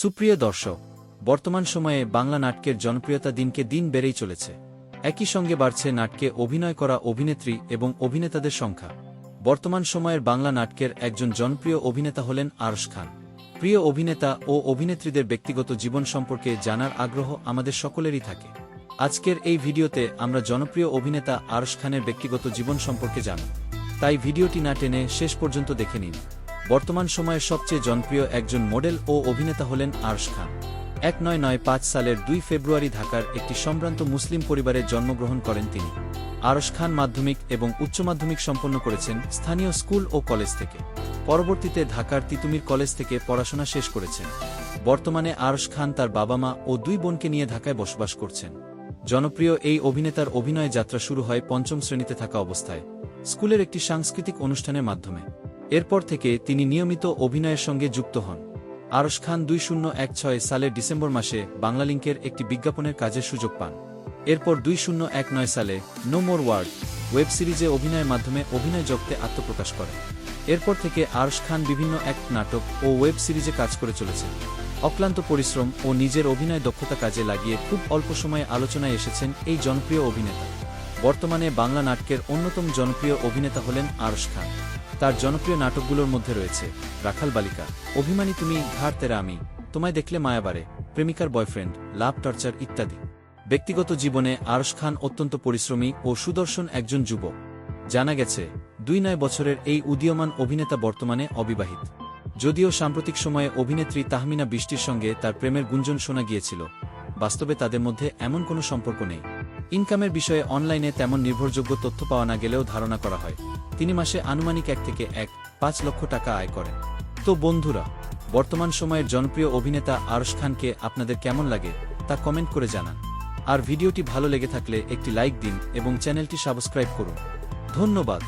সুপ্রিয় দর্শক, বর্তমান সময়ে বাংলা নাটকের জনপ্রিয়তা দিনকে দিন বেড়েই চলেছে। একই সঙ্গে বাড়ছে নাটকে অভিনয় করা অভিনেত্রী এবং অভিনেতাদের সংখ্যা। বর্তমান সময়ের বাংলা নাটকের একজন জনপ্রিয় অভিনেতা হলেন আরশ খান। প্রিয় অভিনেতা ও অভিনেত্রীদের ব্যক্তিগত জীবন সম্পর্কে জানার আগ্রহ আমাদের সকলেরই থাকে। আজকের এই ভিডিওতে আমরা জনপ্রিয় অভিনেতা আরশ খানের ব্যক্তিগত জীবন সম্পর্কে জানব। তাই ভিডিওটি না টেনে শেষ পর্যন্ত দেখে নিন। বর্তমান সময়ের সবচেয়ে জনপ্রিয় একজন মডেল ও অভিনেতা হলেন আরশ খান। এক নয় নয় পাঁচ সালের দুই ফেব্রুয়ারি ঢাকার একটি সম্ভ্রান্ত মুসলিম পরিবারে জন্মগ্রহণ করেন তিনি। আরশ খান মাধ্যমিক এবং উচ্চ মাধ্যমিক সম্পন্ন করেছেন স্থানীয় স্কুল ও কলেজ থেকে। পরবর্তীতে ঢাকার তিতুমির কলেজ থেকে পড়াশোনা শেষ করেছেন। বর্তমানে আরশ খান তার বাবা মা ও দুই বোনকে নিয়ে ঢাকায় বসবাস করছেন। জনপ্রিয় এই অভিনেতার অভিনয় যাত্রা শুরু হয় পঞ্চম শ্রেণীতে থাকা অবস্থায়। স্কুলের একটি সাংস্কৃতিক অনুষ্ঠানের মাধ্যমে। এরপর থেকে তিনি নিয়মিত অভিনয়ের সঙ্গে যুক্ত হন। আরশ খান দুই শূন্য এক ছয় সালের ডিসেম্বর মাসে বাংলালিংকের একটি বিজ্ঞাপনের কাজের সুযোগ পান। এরপর দুই শূন্য এক নয় সালে নো মোর ওয়ার্ড ওয়েব সিরিজে অভিনয়ের মাধ্যমে অভিনয় জগতে আত্মপ্রকাশ করেন। এরপর থেকে আরশ খান বিভিন্ন এক নাটক ও ওয়েব সিরিজে কাজ করে চলেছেন। অক্লান্ত পরিশ্রম ও নিজের অভিনয় দক্ষতা কাজে লাগিয়ে খুব অল্প সময়ে আলোচনায় এসেছেন এই জনপ্রিয় অভিনেতা। বর্তমানে বাংলা নাটকের অন্যতম জনপ্রিয় অভিনেতা হলেন আরশ খান। তার জনপ্রিয় নাটকগুলোর মধ্যে রয়েছে রাখাল বালিকা, অভিমানী তুমি ঘাড় তেরা আমি, তোমায় দেখলে মায়াবারে, প্রেমিকার বয়ফ্রেন্ড, লাভ টর্চার ইত্যাদি। ব্যক্তিগত জীবনে আরশ খান অত্যন্ত পরিশ্রমী ও সুদর্শন একজন যুবক। জানা গেছে, দুই নয় বছরের এই উদীয়মান অভিনেতা বর্তমানে অবিবাহিত। যদিও সাম্প্রতিক সময়ে অভিনেত্রী তাহমিনা বৃষ্টির সঙ্গে তার প্রেমের গুঞ্জন শোনা গিয়েছিল, বাস্তবে তাদের মধ্যে এমন কোনো সম্পর্ক নেই। ইনকামের বিষয়ে অনলাইনে তেমন নির্ভরযোগ্য তথ্য পাওয়া না গেলেও ধারণা করা হয়, তিনি মাসে আনুমানিক এক থেকে এক, পাঁচ লক্ষ টাকা আয় করেন। তো বন্ধুরা, বর্তমান সময়ের জনপ্রিয় অভিনেতা আরশ খানকে আপনাদের কেমন লাগে তা কমেন্ট করে জানান। আর ভিডিওটি ভালো লেগে থাকলে একটি লাইক দিন এবং চ্যানেলটি সাবস্ক্রাইব করুন। ধন্যবাদ।